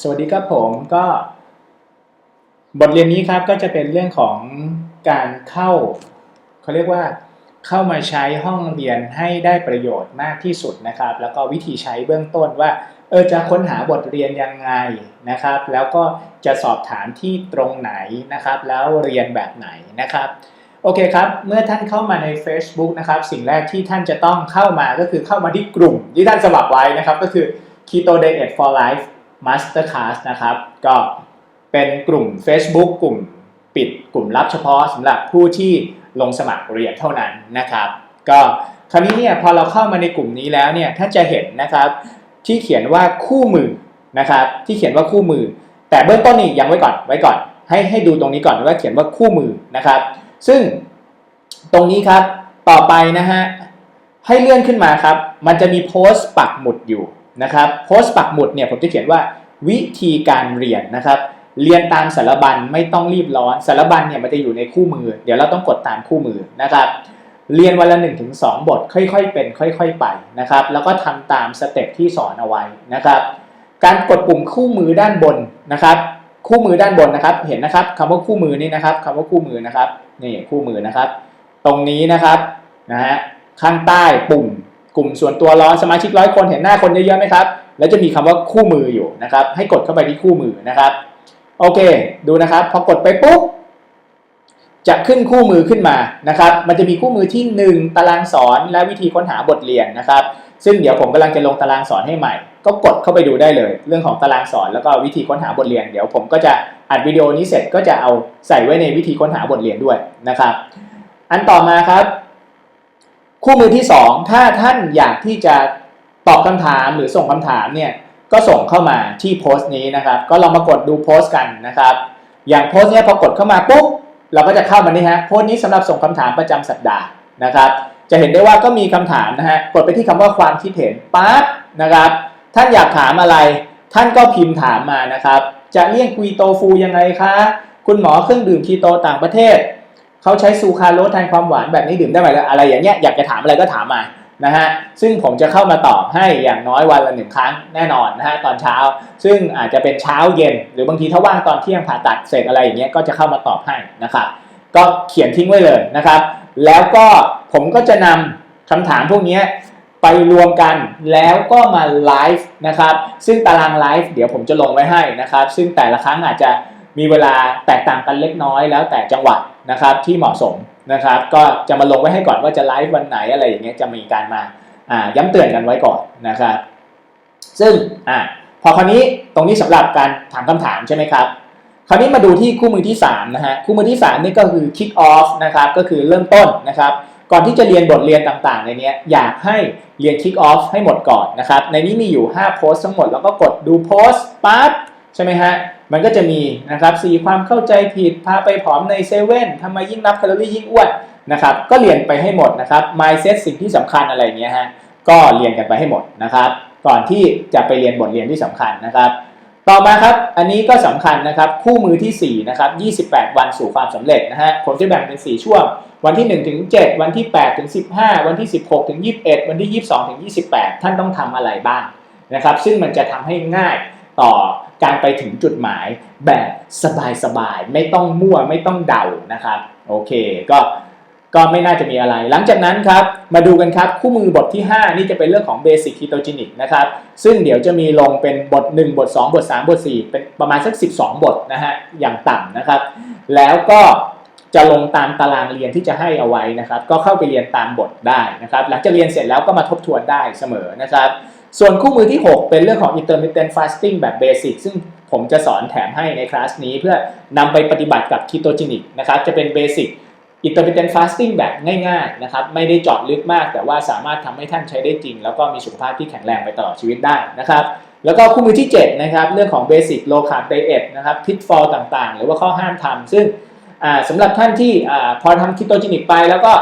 สวัสดีครับผมก็บทเรียนนี้ครับก็จะเป็นเรื่องของการเข้าเขาเรียกว่าเข้ามาใช้ห้องเรียนให้ได้ประโยชน์มากที่สุดนะครับ แล้วก็วิธีใช้เบื้องต้นว่าเออจะค้นหาบทเรียนยังไงนะครับ แล้วก็จะสอบถามที่ตรงไหนนะครับ แล้วเรียนแบบไหนนะครับโอเคครับ เมื่อท่านเข้ามาใน Facebook นะครับ สิ่งแรกที่ท่านจะต้องเข้ามาก็คือเข้ามาที่กลุ่มที่ท่านสมัครไว้นะครับ ก็คือ Keto Diet for Life Masterclass นะครับ ก็เป็นกลุ่ม Facebook กลุ่มปิดกลุ่มลับเฉพาะสำหรับผู้ที่ลงสมัครเรียนเท่านั้นนะครับ ก็คราวนี้เนี่ยพอเราเข้ามาในกลุ่มนี้แล้วเนี่ยท่านจะเห็นนะครับ ที่เขียนว่าคู่มือนะครับ ที่เขียนว่าคู่มือ แต่เบื้องต้นนี่ยังไว้ก่อนไว้ก่อน ให้ให้ดูตรงนี้ก่อนว่าเขียนว่าคู่มือนะครับ ซึ่งตรงนี้ครับต่อไปนะฮะให้เลื่อนขึ้นมาครับ มันจะมีโพสต์ปักหมุดอยู่ นะครับโพสต์ปักหมุดเนี่ยผมจะเขียนว่าวิธีการเรียนนะครับ เรียนตามสารบัญไม่ต้องรีบร้อนสารบัญเนี่ยมันจะอยู่ในคู่มือ เดี๋ยวเราต้องกดตามคู่มือนะครับ เรียนวันละ 1-2ถึงบท ค่อยๆเป็น ค่อยๆไปนะครับ แล้วก็ทำตามสเต็ปที่สอนเอาไว้นะครับ การกดปุ่มคู่มือด้านบนนะครับ คู่มือด้านบนนะครับ เห็นนะครับคำว่าคู่มือนี่นะครับคำว่าคู่มือนะครับนี่คู่มือนะครับ ตรงนี้นะครับนะฮะข้างใต้ปุ่ม กลุ่มส่วนตัวร้อนสมาชิกร้อยคนเห็นหน้าคนเยอะๆไหมครับ แล้วจะมีคำว่าคู่มืออยู่นะครับ ให้กดเข้าไปที่คู่มือนะครับ โอเค ดูนะครับ พอกดไปปุ๊บ จะขึ้นคู่มือขึ้นมานะครับ มันจะมีคู่มือที่ 1 ตารางสอนและวิธีค้นหาบทเรียนนะครับ ซึ่งเดี๋ยวผมกำลังจะลงตารางสอนให้ใหม่ ก็กดเข้าไปดูได้เลย เรื่องของตารางสอนแล้วก็วิธีค้นหาบทเรียน เดี๋ยวผมก็จะอัดวิดีโอนี้เสร็จก็จะเอาใส่ไว้ในวิธีค้นหาบทเรียนด้วยนะครับ อันต่อมาครับ คู่มือที่ 2 ถ้าท่านอยากที่จะตอบคำถามหรือส่งคำถามเนี่ยก็ส่งเข้ามาที่โพสต์นี้นะครับ ก็ลองมากดดูโพสต์กันนะครับ อย่างโพสต์เนี้ยพอกดเข้ามาปุ๊บเราก็จะเข้ามานี่ฮะโพสต์นี้สำหรับส่งคำถามประจำสัปดาห์นะครับ จะเห็นได้ว่าก็มีคำถามนะฮะกดไปที่คำว่าความคิดเห็นปั๊บนะครับ ท่านอยากถามอะไร ท่านก็พิมพ์ถามมานะครับ จะเลี่ยงคีโตฟูยังไงคะ คุณหมอเครื่องดื่มคีโตต่างประเทศ เขาใช้ซูคราโรสแทนความหวานแบบนี้ดื่มได้ไหมอะไรอย่างเงี้ยอยากจะถามอะไรก็ถามมานะฮะซึ่งผมจะเข้ามาตอบให้อย่างน้อยวันละหนึ่งครั้งแน่นอนนะฮะตอนเช้า ซึ่งอาจจะเป็นเช้าเย็น หรือบางทีถ้าว่างตอนเที่ยงผ่าตัดเสร็จอะไรอย่างเงี้ยก็จะเข้ามาตอบให้นะครับก็เขียนทิ้งไว้เลยนะครับ แล้วก็ผมก็จะนำคำถามพวกนี้ไปรวมกันแล้วก็มาไลฟ์นะครับซึ่งตารางไลฟ์เดี๋ยวผมจะลงไว้ให้นะครับซึ่งแต่ละครั้งอาจจะ มีเวลาแตกต่างกันเล็กน้อยแล้วแต่จังหวัดนะครับที่เหมาะสมนะครับ ก็จะมาลงไว้ให้ก่อนว่าจะไลฟ์วันไหนอะไรอย่างเงี้ยจะมีการมาย้ำเตือนกันไว้ก่อนนะครับ ซึ่งอพอคราวนี้ตรงนี้สำหรับการถามคำถามใช่ไหมครับคราวนี้มาดูที่คู่มือที่3นะฮะคู่มือที่3นี่ก็คือ kick off นะครับก็คือเริ่มต้นนะครับก่อนที่จะเรียนบทเรียนต่างๆ ในนี้อยากให้เรียน kick off ให้หมดก่อนนะครับในนี้มีอยู่ 5 โพสต์ทั้งหมดแล้วก็กดดูโพสต์ปั๊บใช่ไหมฮะ มันก็จะมีนะครับสีความเข้าใจผิดพาไปผอมในเซเว่นทำไมยิ่งนับแคลอรี่ยิ่งอ้วนนะครับ ก็เรียนไปให้หมดนะครับ mindset สิ่งที่สำคัญอะไรเงี้ยฮะก็เรียนกันไปให้หมดนะครับ ก่อนที่จะไปเรียนบทเรียนที่สำคัญนะครับ ต่อมาครับอันนี้ก็สำคัญนะครับคู่มือที่4นะครับ28 วันสู่ความสำเร็จนะฮะผมจะแบ่งเป็น 4 ช่วง วันที่1ถึง7วันที่8ถึง15 วันที่ 16ถึง21 วันที่ 22ถึง28 ท่านต้องทำอะไรบ้างนะครับ ซึ่งมันจะทำให้ง่ายต่อ การไปถึงจุดหมายแบบสบายๆ ไม่ต้องมั่วไม่ต้องเดานะครับโอเคก็ก็ไม่น่าจะมีอะไร หลังจากนั้นครับ มาดูกันครับ คู่มือบทที่ 5 นี่จะเป็นเรื่องของ Basic Ketogenic นะครับ ซึ่งเดี๋ยวจะมีลงเป็นบท 1 บท 2 บท 3 บท 4 เป็นประมาณสัก 12 บทนะฮะ อย่างต่ำนะครับ แล้วก็จะลงตามตารางเรียนที่จะให้เอาไว้นะครับ ก็เข้าไปเรียนตามบทได้นะครับ หลังจากเรียนเสร็จแล้วก็มาทบทวนได้เสมอนะครับ ส่วนคู่มือที่ 6 เป็นเรื่องของ intermittent fasting แบบ basic ซึ่งผมจะสอนแถมให้ในคลาสนี้เพื่อนำไปปฏิบัติกับ ketogenic นะครับ จะเป็น basic intermittent fasting แบบง่ายๆนะครับ ไม่ได้เจาะลึกมาก แต่ว่าสามารถทำให้ท่านใช้ได้จริง แล้วก็มีสุขภาพที่แข็งแรงไปตลอดชีวิตได้นะครับ แล้วก็คู่มือที่ 7 นะครับ เรื่องของ basic low carb diet นะครับ pitfall ต่างๆ หรือว่าข้อห้ามทำซึ่งสำหรับท่านที่อพอทำ ketogenic ไปแล้วก็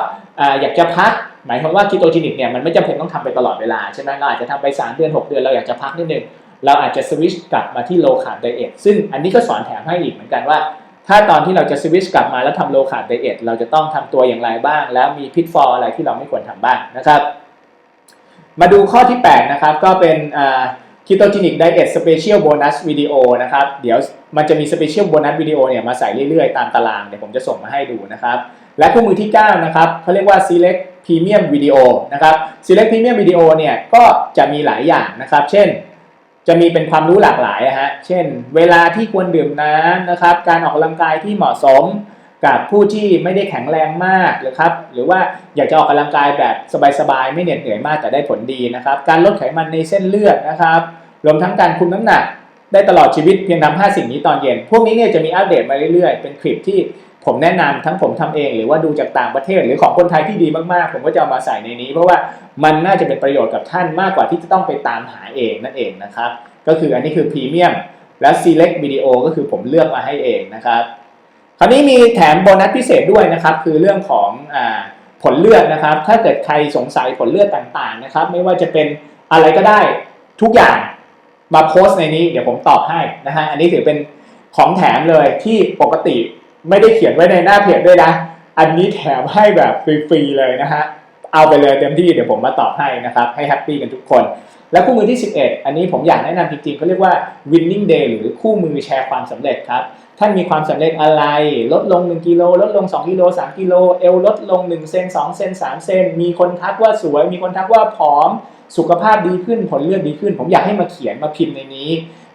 อยากจะพัก หมายความว่า ketogenic เนี่ยมันไม่จำเป็นต้องทำไปตลอดเวลาใช่ไหมเราอาจจะทำไป 3 เดือน 6 เดือนเราอยากจะพักนิดนึงเราอาจจะสวิชกลับมาที่ low carb diet ซึ่งอันนี้ก็สอนแถมให้อีกเหมือนกันว่า ถ้าตอนที่เราจะสวิชกลับมาแล้วทำ low carb diet เราจะต้องทำตัวอย่างไรบ้าง แล้วมี pitfall อะไรที่เราไม่ควรทำบ้างนะครับ มาดูข้อที่ 8 นะครับ ก็เป็น ketogenic diet special bonus video นะครับเดี๋ยวมันจะมี special bonus video เนี่ยมาใส่เรื่อยๆ ตามตารางเดี๋ยวผมจะส่งมาให้ดูนะครับ และคู่มือที่ 9 นะครับเขาเรียกว่า select premium video นะครับ select premium video เนี่ยก็จะมีหลายอย่างนะครับ เช่น จะมีเป็นความรู้หลากหลายฮะเช่น เวลาที่ควรดื่มน้ำนะครับ การออกกำลังกายที่เหมาะสมกับผู้ที่ไม่ได้แข็งแรงมากหรือครับ หรือว่าอยากจะออกกำลังกายแบบสบายๆ ไม่เหน็ดเหนื่อยมากแต่ได้ผลดีนะครับ การลดไขมันในเส้นเลือดนะครับ รวมทั้งการคุมน้ำหนัก ได้ตลอดชีวิตเพียงทำห้าสิ่งนี้ตอนเย็น พวกนี้เนี่ยจะมีอัปเดตมาเรื่อยๆ เป็นคลิปที่ ผมแนะนำทั้งผมทำเองหรือว่าดูจากต่างประเทศ หรือของคนไทยที่ดีมากๆ ผมก็จะเอามาใส่ในนี้ เพราะว่ามันน่าจะเป็นประโยชน์กับท่านมากกว่าที่จะต้องไปตามหาเองนั่นเองนะครับก็คืออันนี้คือพรีเมียมและ select video ก็คือผมเลือกมาให้เองนะครับคราวนี้มีแถมโบนัสพิเศษด้วยนะครับ คือเรื่องของอผลเลือดนะครับ ถ้าเกิดใครสงสัยผลเลือดต่างๆนะครับ ไม่ว่าจะเป็นอะไรก็ได้ทุกอย่างมาโพสต์ในนี้ เดี๋ยวผมตอบให้นะฮะอันนี้ถือเป็นของแถมเลยที่ปกติ ไม่ได้เขียนไว้ในหน้าเพจด้วยนะ อันนี้แถมให้แบบฟรีๆเลยนะฮะ เอาไปเลยเต็มที่เดี๋ยวผมมาตอบให้นะครับ ให้แฮปปี้กันทุกคน และคู่มือที่ 11 อันนี้ผมอยากแนะนำจริงๆเขาเรียกว่า winning day หรือคู่มือแชร์ความสำเร็จครับ ท่านมีความสำเร็จอะไร ลดลง 1กิโลลดลง 2กิโล3กิโลเอวลดลง 1 เซน2เซน3เซนมีคนทักว่าสวย มีคนทักว่าผอม สุขภาพดีขึ้นผลเลือดดีขึ้น ผมอยากให้มาเขียนมาพิมพ์ในนี้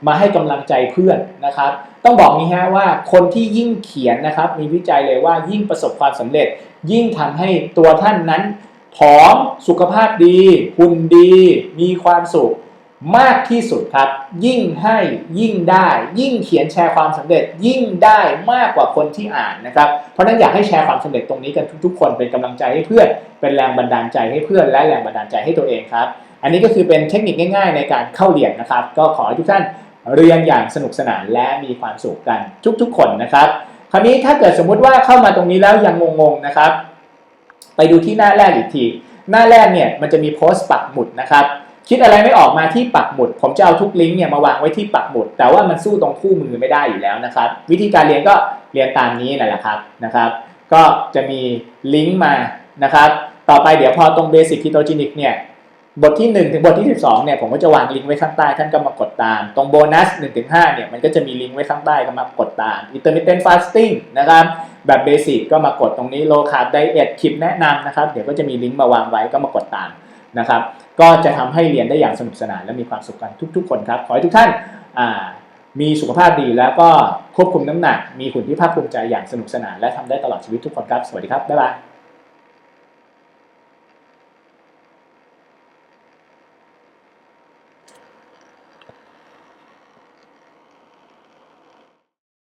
มาให้กำลังใจเพื่อนนะครับ ต้องบอกนี้ฮะว่าคนที่ยิ่งเขียนนะครับ มีวิจัยเลยว่ายิ่งประสบความสำเร็จ ยิ่งทำให้ตัวท่านนั้นผอมสุขภาพดีหุ่นดี มีความสุขมากที่สุดครับ ยิ่งให้ยิ่งได้ ยิ่งเขียนแชร์ความสำเร็จ ยิ่งได้มากกว่าคนที่อ่านนะครับ เพราะนั้นอยากให้แชร์ความสำเร็จตรงนี้กันทุกๆ คนเป็นกำลังใจให้เพื่อน เป็นแรงบันดาลใจให้เพื่อน และแรงบันดาลใจให้ตัวเองครับ อันนี้ก็คือเป็นเทคนิคง่าย ๆ ในการเข้าเรียนนะครับ ก็ขอให้ทุกท่าน เรียนอย่างสนุกสนานและมีความสุขกันทุกๆ คนนะครับ คราวนี้ถ้าเกิดสมมุติว่าเข้ามาตรงนี้แล้วยังงงๆนะครับ ไปดูที่หน้าแรกอีกที หน้าแรกเนี่ยมันจะมีโพสต์ปักหมุดนะครับคิดอะไรไม่ออกมาที่ปักหมุด ผมจะเอาทุกลิงก์เนี่ยมาวางไว้ที่ปักหมุด แต่ว่ามันสู้ตรงคู่มือไม่ได้อยู่แล้วนะครับ วิธีการเรียนก็เรียนตามนี้นั่นแหละครับนะครับ ก็จะมีลิงก์มานะครับ ต่อไปเดี๋ยวพอตรง Basic Ketogenic เนี่ย บทที่1ถึงบทที่ 12เนี่ยผมก็จะวางลิงก์ไว้ข้างใต้ท่านก็มากดตาม ตรงโบนัส1ถึง5เนี่ยมันก็จะมีลิงก์ไว้ข้างใต้ก็มากดตาม Intermittent Fasting นะครับแบบเบสิกก็มากดตรงนี้ Low Carb Diet คลิปแนะนำนะครับเดี๋ยวก็จะมีลิงก์มาวางไว้ก็มากดตามนะครับก็จะทำให้เรียนได้อย่างสนุกสนานและมีความสุขกันทุก ๆ คนครับ ขอให้ทุกท่านมีสุขภาพดีแล้วก็ควบคุมน้ำหนัก มีหุ่นที่ภาคภูมิใจอย่างสนุกสนาน และทำได้ตลอดชีวิตทุกคนครับ สวัสดีครับ บ๊ายบาย